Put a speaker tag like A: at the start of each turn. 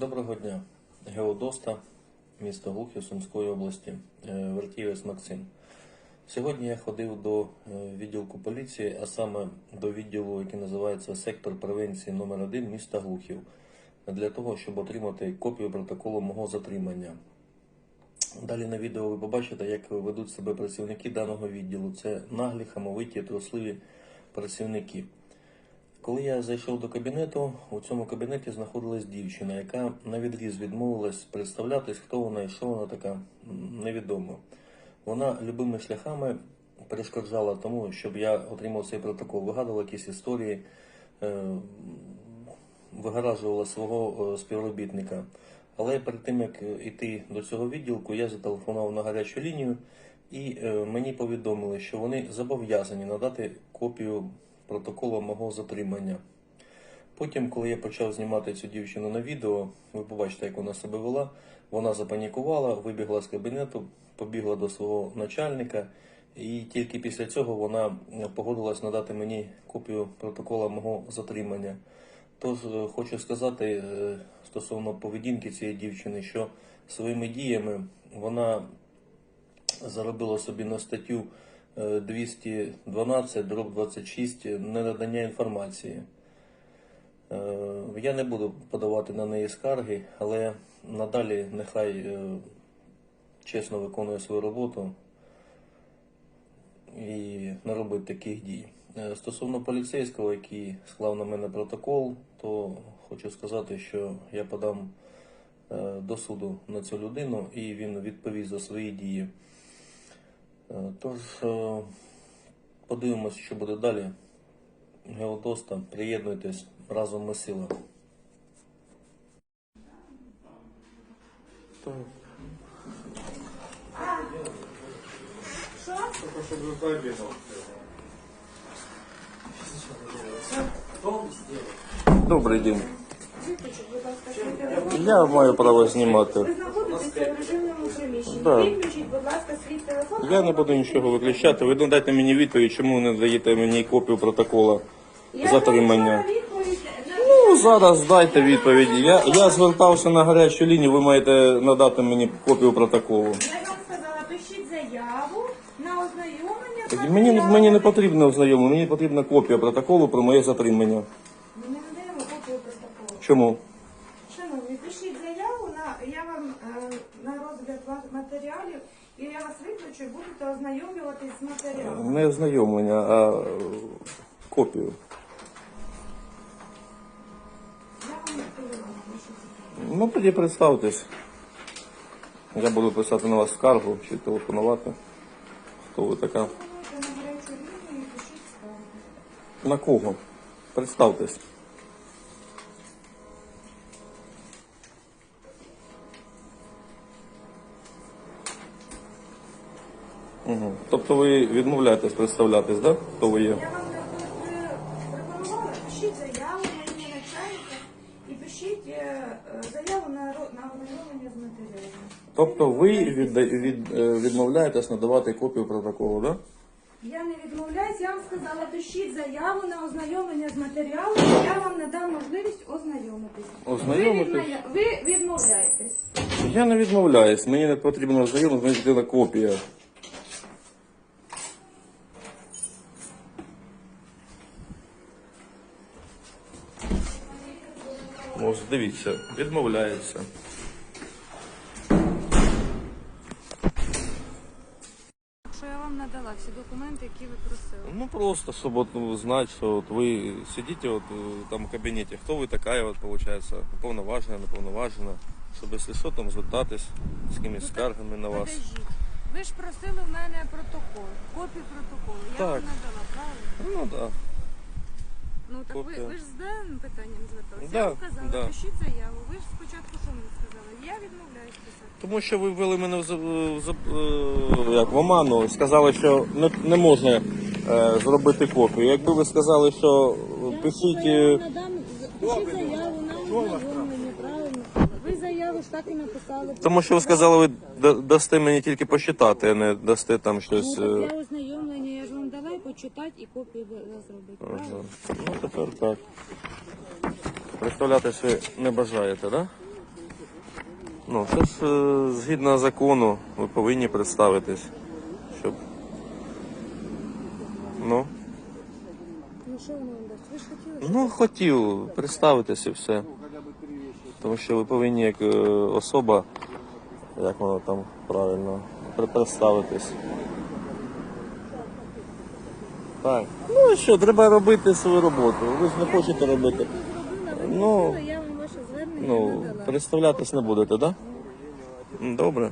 A: Доброго дня. Геодоста, місто Глухів Сумської області, Е, Вертієвець Максим. Сьогодні я ходив до е, відділку поліції, а саме до відділу, який називається Сектор превенції номер 1 міста Глухів, для того, щоб отримати копію протоколу мого затримання. Далі на відео ви побачите, як ведуть себе працівники даного відділу. Це наглі, хамовиті, трусливі працівники. Коли я зайшов до кабінету, у цьому кабінеті знаходилась дівчина, яка на відріз відмовилась представлятись, хто вона і що вона така, невідомо. Вона любими шляхами перешкоджала тому, щоб я отримав цей протокол, вигадувала якісь історії, е, вигаражувала свого е, співробітника. Але перед тим як йти до цього відділку, я зателефонував на гарячу лінію, і е, мені повідомили, що вони зобов'язані надати копію протоколу мого затримання. Потім, коли я почав знімати цю дівчину на відео, ви побачите, як вона себе вела. Вона запанікувала, вибігла з кабінету, побігла до свого начальника, і тільки після цього вона погодилась надати мені копію протокола мого затримання. Тож е, хочу сказати е, стосовно поведінки цієї дівчини, що своїми діями вона заробила собі на статтю 212 дроб 26 ненадання інформації. Е, Я не буду подавати на неї скарги, але надалі нехай е, чесно виконує свою роботу і не робить таких дій. Е, Стосовно поліцейського, який склав на мене протокол, то хочу сказати, що я подам до суду на цю людину і він відповість за свої дії. Е, Тож е, подивимось, що буде далі. Геодоста, приєднуйтесь разом ми сила. Так. Добрий день.
B: Виключіть, будь ласка, свій телефон.
A: Я маю право знімати.
B: Ви знаходитеся в режимному приміщенні.
A: Да.
B: Виключіть, будь ласка, свій телефон.
A: Я не буду нічого виключати. Ви дайте мені відповідь, чому не даєте мені копію протокола затримання. Ну, зараз дайте відповідь. Я, я звертався на гарячу лінію, ви маєте надати мені копію протоколу.
B: Я вам сказала, пишіть заяву на ознайомлення.
A: Мені, мені не потрібно ознайомлення, мені потрібна копія протоколу про моє затримання.
B: Ми не надаємо копію протоколу.
A: Чому?
B: Шановні, пишіть заяву, на, я вам е, на розгляд ваших матеріалів, і я вас виключу, будете ознайомлюватись з матеріалом.
A: Не ознайомлення, а е, копію.
B: Я вам.
A: Ну тоді представтесь. Я буду писати на вас скаргу чи телефонувати. Хто ви така?
B: Телефонуйте на гарячу лінію і пишіть скаргу.
A: На кого? Представтесь. Угу. Тобто ви відмовляєтесь представлятись, да? Хто ви є?
B: Я вам пропоную- пропонувала, пишіть заяву на ім'я начальника і пишіть е, е, заяву на, ро- на ознайомлення з матеріалами.
A: Тобто ви від, від, е, відмовляєтесь надавати копію протоколу, да?
B: Я не відмовляюсь, я вам сказала, пишіть заяву на ознайомлення з матеріалами, я вам надам можливість ознайомитись.
A: Ознайомитись?
B: Ви, відмовля- ви відмовляєтесь.
A: Я не відмовляюсь, мені не потрібно ознайомитись, мені потрібна копія. Ось, дивіться, відмовляється.
B: Що я вам надала всі документи, які ви просили.
A: Ну просто, щоб от, ну, знати, що от ви сидите от, е, там в кабінеті, хто ви така, от, получается, уповноважена, неповноважена, щоб якщо що, там звертатись з якимись скаргами на вас.
B: Подождіть. Ви ж просили в мене протокол, копію протоколу. Я
A: Так.
B: вам надала, правильно?
A: Ну так. Да.
B: Ну так ви,
A: Копія.
B: ви ж з даним питанням зверталися.
A: Да,
B: я вам сказала,
A: да.
B: пишіть заяву. Ви ж спочатку що мені сказали? Я відмовляюсь писати.
A: Тому що ви ввели мене в, за- в, за- е, як, в оману, сказали, що не, не можна е, зробити копію. Якби ви сказали, що е, пишіть. е,
C: надам пишіть заяву на ознайомлення, правильно? Ви заяву ж так і написали.
A: Тому що ви сказали, ви да- дасте мені тільки почитати, а не дасте там
C: Ну,
A: щось.
C: так
A: е,
C: я ж почитати і копію ви- зробити, правильно?
A: Ну тепер так. Представлятися ви не бажаєте, так? Да? Ну, це ж е, згідно закону, ви повинні представитись, щоб. Ну,
C: Ну що воно вам дасть? Ви ж хотіли?
A: ну хотів представитись і все. Тому що ви повинні як е, особа, як воно там правильно, пр- представитись. Так. Ну і що, треба робити свою роботу. Ви ж не хочете робити. Ну,
C: я вам ваше звернення
A: Ну,
C: надала.
A: представлятись не будете, так? Да? Добре.